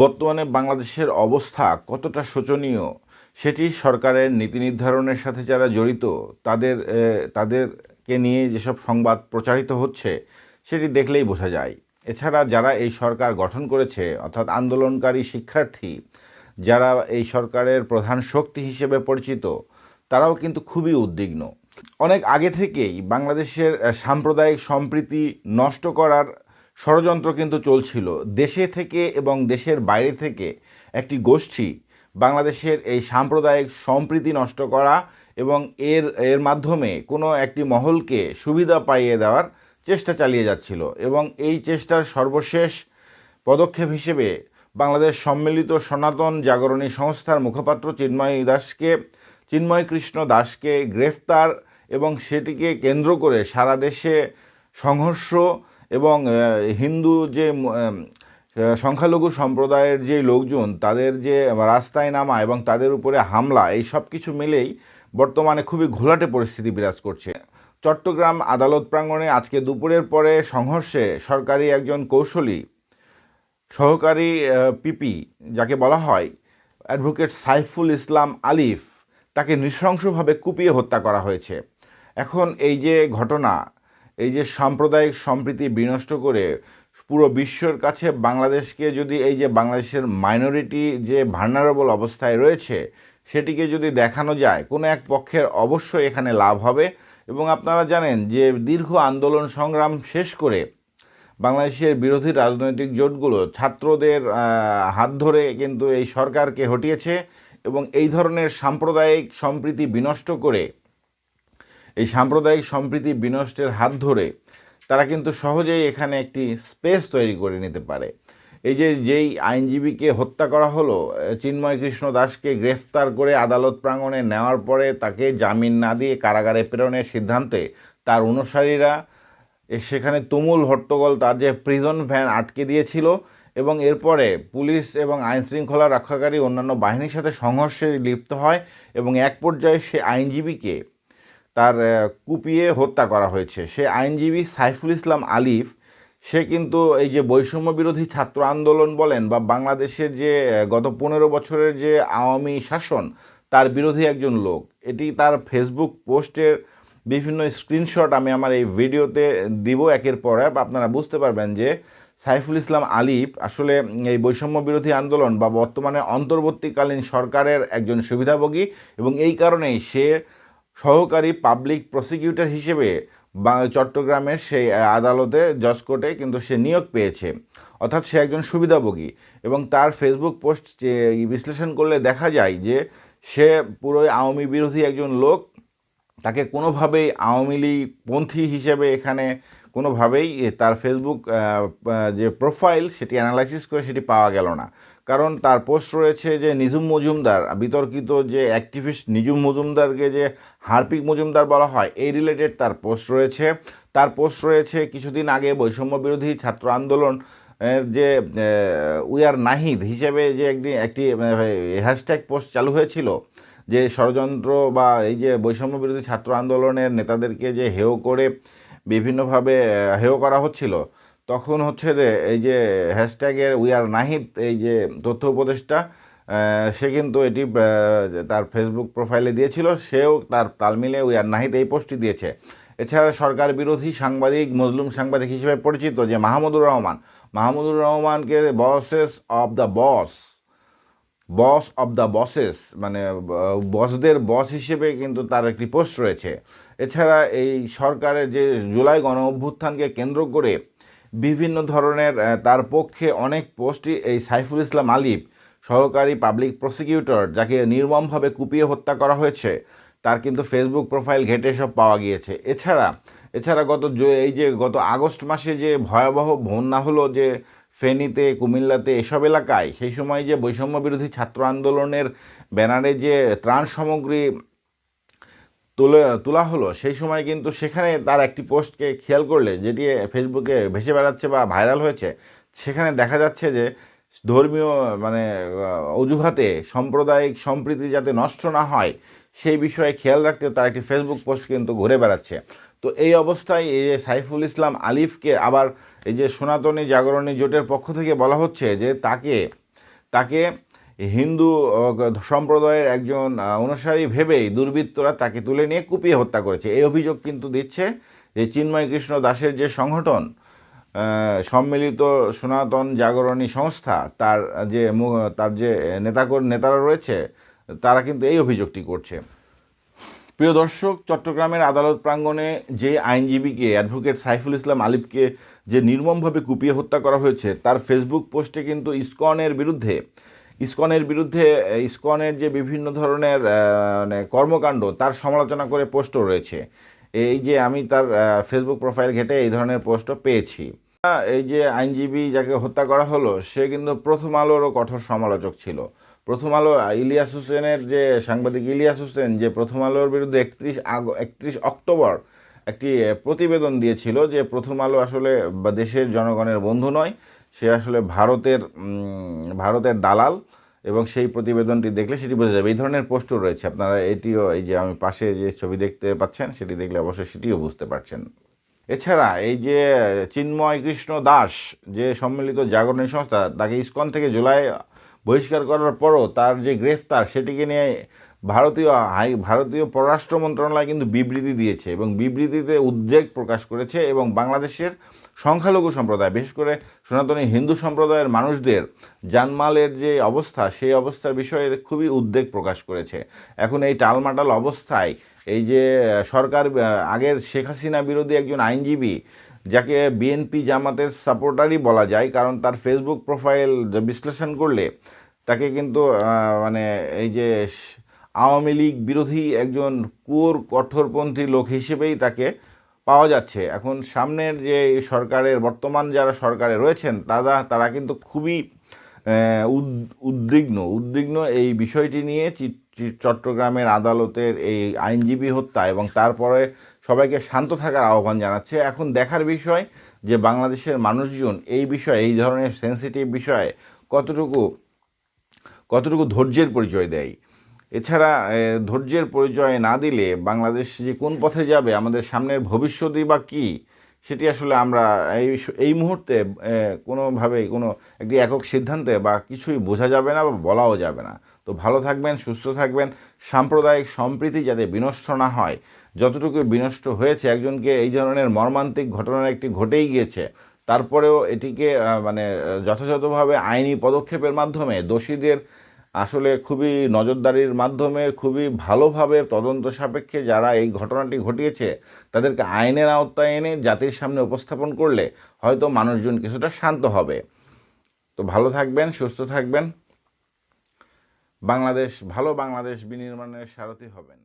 বর্তমানে বাংলাদেশের অবস্থা কতটা শোচনীয়, সেটি সরকারের নীতি নির্ধারণের সাথে যারা জড়িত, তাদের তাদেরকে নিয়ে যেসব সংবাদ প্রচারিত হচ্ছে, সেটি দেখলেই বোঝা যায়। এছাড়া যারা এই সরকার গঠন করেছে, অর্থাৎ আন্দোলনকারী শিক্ষার্থী, যারা এই সরকারের প্রধান শক্তি হিসেবে পরিচিত, তারাও কিন্তু খুবই উদ্বিগ্ন। অনেক আগে থেকেই বাংলাদেশের সাম্প্রদায়িক সম্প্রীতি নষ্ট করার ষড়যন্ত্র কিন্তু চলছিল। দেশে থেকে এবং দেশের বাইরে থেকে একটি গোষ্ঠী বাংলাদেশের এই সাম্প্রদায়িক সম্প্রীতি নষ্ট করা এবং এর এর মাধ্যমে কোনো একটি মহলকে সুবিধা পাইয়ে দেওয়ার চেষ্টা চালিয়ে যাচ্ছিল এবং এই চেষ্টার সর্বশেষ পদক্ষেপ হিসেবে বাংলাদেশ সম্মিলিত সনাতন জাগরণী সংস্থার মুখপাত্র চিন্ময় দাসকে, চিন্ময় কৃষ্ণ দাসকে গ্রেফতার এবং সেটিকে কেন্দ্র করে সারা দেশে সংঘর্ষ এবং হিন্দু যে সংখ্যালঘু সম্প্রদায়ের যে লোকজন, তাদের যে রাস্তায় নামা এবং তাদের উপরে হামলা, এই সব কিছু মিলেই বর্তমানে খুবই ঘোলাটে পরিস্থিতি বিরাজ করছে। চট্টগ্রাম আদালত প্রাঙ্গণে আজকে দুপুরের পরে সংঘর্ষে সরকারি একজন কৌশলী, সহকারী পিপি, যাকে বলা হয় অ্যাডভোকেট সাইফুল ইসলাম আলিফ, তাকে নৃশংসভাবে কুপিয়ে হত্যা করা হয়েছে। এখন এই যে ঘটনা এই যে সাম্প্রদায়িক সম্প্রীতি বিনষ্ট করে পুরো বিশ্বর কাছে বাংলাদেশকে যদি এই যে বাংলাদেশের মাইনরিটি যে ভার্নারেবল অবস্থায় রয়েছে, সেটিকে যদি দেখানো যায়, কোনো এক পক্ষের অবশ্যই এখানে লাভ হবে। এবং আপনারা জানেন যে দীর্ঘ আন্দোলন সংগ্রাম শেষ করে বাংলাদেশের বিরোধী রাজনৈতিক জোটগুলো ছাত্রদের হাত ধরে কিন্তু এই সরকারকে হটিয়েছে এবং এই ধরনের সাম্প্রদায়িক সম্প্রীতি বিনষ্ট করে এই সাম্প্রদায়িক সম্প্রীতি বিনষ্টের হাত ধরে তারা কিন্তু সহজেই এখানে একটি স্পেস তৈরি করে নিতে পারে। এই যে যেই আইনজীবীকে হত্যা করা হলো, চিন্ময় কৃষ্ণ দাসকে গ্রেফতার করে আদালত প্রাঙ্গণে নেওয়ার পরে তাকে জামিন না দিয়ে কারাগারে প্রেরণের সিদ্ধান্তে তার অনুসারীরা সেখানে তুমুল হট্টগোল, তার যে প্রিজন ভ্যান আটকে দিয়েছিল এবং এরপরে পুলিশ এবং আইন শৃঙ্খলা রক্ষাকারী অন্যান্য বাহিনীর সাথে সংঘর্ষে লিপ্ত হয় এবং এক পর্যায়ে সে আইনজীবীকে তার কুপিয়ে হত্যা করা হয়েছে। সে আইনজীবী সাইফুল ইসলাম আলিফ, সে কিন্তু এই যে বৈষম্য বিরোধী ছাত্র আন্দোলন বলেন বা বাংলাদেশের যে গত পনেরো বছরের যে আওয়ামী শাসন, তার বিরোধী একজন লোক। এটি তার ফেসবুক পোস্টের বিভিন্ন স্ক্রিনশট আমি আমার এই ভিডিওতে দিব একের পর এক। আপনারা বুঝতে পারবেন যে সাইফুল ইসলাম আলিফ আসলে এই বৈষম্য বিরোধী আন্দোলন বা বর্তমানে অন্তর্বর্তীকালীন সরকারের একজন সুবিধাভোগী এবং এই কারণেই সে সহকারী পাবলিক প্রসিকিউটর হিসেবে চট্টগ্রামের সেই আদালতে জজ কোর্টে কিন্তু সে নিয়োগ পেয়েছে। অর্থাৎ সে একজন সুবিধাভোগী এবং তার ফেসবুক পোস্ট বিশ্লেষণ করলে দেখা যায় যে সে পুরোই আওয়ামী বিরোধী একজন লোক, তাকে কোনোভাবেই আওয়ামী লীগ পন্থী হিসেবে এখানে কোনোভাবেই তার ফেসবুক যে প্রোফাইল সেটি অ্যানালাইসিস করে সেটি পাওয়া গেল না। কারণ তার পোস্ট রয়েছে যে নিজুম মজুমদার, বিতর্কিত যে অ্যাক্টিভিস্ট নিজুম মজুমদারকে যে হার্পিক মজুমদার বলা হয়, এই রিলেটেড তার পোস্ট রয়েছে। তার পোস্ট রয়েছে কিছুদিন আগে বৈষম্য বিরোধী ছাত্র আন্দোলন যে উই আর নাহিদ হিসেবে যে একটি একটি হ্যাশট্যাগ পোস্ট চালু হয়েছিল, যে ষড়যন্ত্র বা এই যে বৈষম্য বিরোধী ছাত্র আন্দোলনের নেতাদেরকে যে হেয় করে বিভিন্নভাবে হেয় করা হচ্ছিল তখন হচ্ছে যে এই যে হ্যাশট্যাগের উই আর নাহিদ এই যে তথ্য উপদেষ্টা সে কিন্তু এটি তার ফেসবুক প্রোফাইলে দিয়েছিল। সেও তার তাল মিলে উই আর নাহিদ এই পোস্টটি দিয়েছে। এছাড়া সরকার বিরোধী সাংবাদিক মজলুম সাংবাদিক হিসেবে পরিচিত যে মাহমুদুর রহমান, মাহমুদুর রহমানকে bosses of the boss boss of the bosses মানে বসদের বস হিসেবে কিন্তু তার একটি পোস্ট রয়েছে। এছাড়া এই সরকারের যে জুলাই গণ অভ্যুত্থানকে কেন্দ্র করে বিভিন্ন ধরনের তার পক্ষে অনেক পোস্টই এই সাইফুল ইসলাম আলিফ সহকারী পাবলিক প্রসিকিউটর যাকে নির্মমভাবে কুপিয়ে হত্যা করা হয়েছে, তার কিন্তু ফেসবুক প্রোফাইল ঘেটে সব পাওয়া গিয়েছে। এছাড়া এছাড়া গত এই যে গত আগস্ট মাসে যে ভয়াবহ বন্যা হলো যে ফেনীতে, কুমিল্লাতে এসব এলাকায়, সেই সময় যে বৈষম্য বিরোধী ছাত্র আন্দোলনের ব্যানারে যে ত্রাণ সামগ্রী তুলে, তোলা হলো, সেই সময় কিন্তু সেখানে তার একটি পোস্টকে খেয়াল করলে, যেটি ফেসবুকে ভেসে বেড়াচ্ছে বা ভাইরাল হয়েছে, সেখানে দেখা যাচ্ছে যে ধর্মীয় মানে অজুহাতে সাম্প্রদায়িক সম্প্রীতি যাতে নষ্ট না হয়, সেই বিষয়ে খেয়াল রাখতে তার একটি ফেসবুক পোস্ট কিন্তু ঘুরে বেড়াচ্ছে। তো এই অবস্থায় এই যে সাইফুল ইসলাম আলিফকে আবার এই যে সনাতনী জাগরণী জোটের পক্ষ থেকে বলা হচ্ছে যে তাকে তাকে হিন্দু সম্প্রদায়ের একজন অনুসারী ভেবেই দুর্বৃত্তরা তাকে তুলে নিয়ে কুপিয়ে হত্যা করেছে। এই অভিযোগ কিন্তু দিচ্ছে যে চিন্ময় কৃষ্ণ দাসের যে সংগঠন সম্মিলিত সনাতন জাগরণী সংস্থা, তার যে তার যে নেতাকর, নেতারা রয়েছে, তারা কিন্তু এই অভিযোগটি করছে। প্রিয় দর্শক, চট্টগ্রামের আদালত প্রাঙ্গণে যে আইনজীবীকে, অ্যাডভোকেট সাইফুল ইসলাম আলিফকে যে নির্মমভাবে কুপিয়ে হত্যা করা হয়েছে, তার ফেসবুক পোস্টে কিন্তু ইসকনের বিরুদ্ধে ইসকনের বিরুদ্ধে ইসকনের যে বিভিন্ন ধরনের মানে কর্মকাণ্ড, তার সমালোচনা করে পোস্টও রয়েছে। এই যে আমি তার ফেসবুক প্রোফাইল ঘেটে এই ধরনের পোস্টও পেয়েছি। এই যে আইনজীবী যাকে হত্যা করা হলো, সে কিন্তু প্রথম আলোরও কঠোর সমালোচক ছিল। প্রথম আলো ইলিয়াস হোসেনের যে সাংবাদিক ইলিয়াস হোসেন, যে প্রথম আলোর বিরুদ্ধে একত্রিশ আগ, একত্রিশ অক্টোবর একটি প্রতিবেদন দিয়েছিল যে প্রথম আলো আসলে দেশের জনগণের বন্ধু নয় সে আসলে ভারতের ভারতের দালাল এবং সেই প্রতিবেদনটি দেখলে সেটি বোঝা যাবে। এই ধরনের পোস্টও রয়েছে। আপনারা এটিও, এই যে আমি পাশে যে ছবি দেখতে পাচ্ছেন, সেটি দেখলে অবশ্যই সেটিও বুঝতে পারছেন। এছাড়া এই যে চিন্ময় কৃষ্ণ দাস, যে সম্মিলিত জাগরণী সংস্থা, তাকে ইস্কন থেকে জুলাই বহিষ্কার করার পরও তার যে গ্রেফতার, সেটিকে নিয়ে ভারতীয় হাই ভারতীয় পররাষ্ট্র মন্ত্রণালয় কিন্তু বিবৃতি দিয়েছে এবং বিবৃতিতে উদ্বেগ প্রকাশ করেছে এবং বাংলাদেশের সংখ্যালঘু সম্প্রদায়, বিশেষ করে সনাতনী হিন্দু সম্প্রদায়ের মানুষদের জানমালের যে অবস্থা, সেই অবস্থার বিষয়ে খুবই উদ্বেগ প্রকাশ করেছে। এখন এই টালমাটাল অবস্থায় এই যে সরকার আগের শেখ হাসিনা বিরোধী একজন আইনজীবী, যাকে বিএনপি জামাতের সাপোর্টারই বলা যায়, কারণ তার ফেসবুক প্রোফাইল বিশ্লেষণ করলে তাকে কিন্তু মানে এই যে আওয়ামী লীগ বিরোধী একজন কুয়োর কঠোরপন্থী লোক হিসেবেই তাকে পাওয়া যাচ্ছে। এখন সামনের যে সরকারের, বর্তমান যারা সরকারে রয়েছেন, তারা তারা কিন্তু খুবই উদ্বিগ্ন। উদ্বিগ্ন এই বিষয়টি নিয়ে চট্টগ্রামের আদালতের এই আইনজীবী হত্যা এবং তারপরে সবাইকে শান্ত থাকার আহ্বান জানাচ্ছে। এখন দেখার বিষয় যে বাংলাদেশের মানুষজন এই বিষয়ে, এই ধরনের সেন্সিটিভ বিষয়ে কতটুকু কতটুকু ধৈর্যের পরিচয় দেয়? এছাড়া ধৈর্যের পরিচয় না দিলে বাংলাদেশ যে কোন পথে যাবে, আমাদের সামনের ভবিষ্যৎই বা কী, সেটি আসলে আমরা এই এই মুহূর্তে কোনোভাবেই, কোনো একটি একক সিদ্ধান্তে বা কিছুই বোঝা যাবে না বা বলাও যাবে না। তো ভালো থাকবেন, সুস্থ থাকবেন, সাম্প্রদায়িক সম্প্রীতি যাতে বিনষ্ট না হয়। যতটুকু বিনষ্ট হয়েছে, একজনকে এই ধরনের মর্মান্তিক ঘটনার একটি ঘটেই গিয়েছে, তারপরেও এটিকে মানে যথাযথভাবে আইনি পদক্ষেপের মাধ্যমে দোষীদের আসলে খুবই নজরদারির মাধ্যমে খুবই ভালোভাবে তদন্ত সাপেক্ষে যারা এই ঘটনাটি ঘটিয়েছে, তাদেরকে আইনের আওতায় এনে জাতির সামনে উপস্থাপন করলে হয়তো মানুষজন কিছুটা শান্ত হবে। তো ভালো থাকবেন, সুস্থ থাকবেন। বাংলাদেশ, ভালো বাংলাদেশ বিনির্মাণের সারথি হবেন।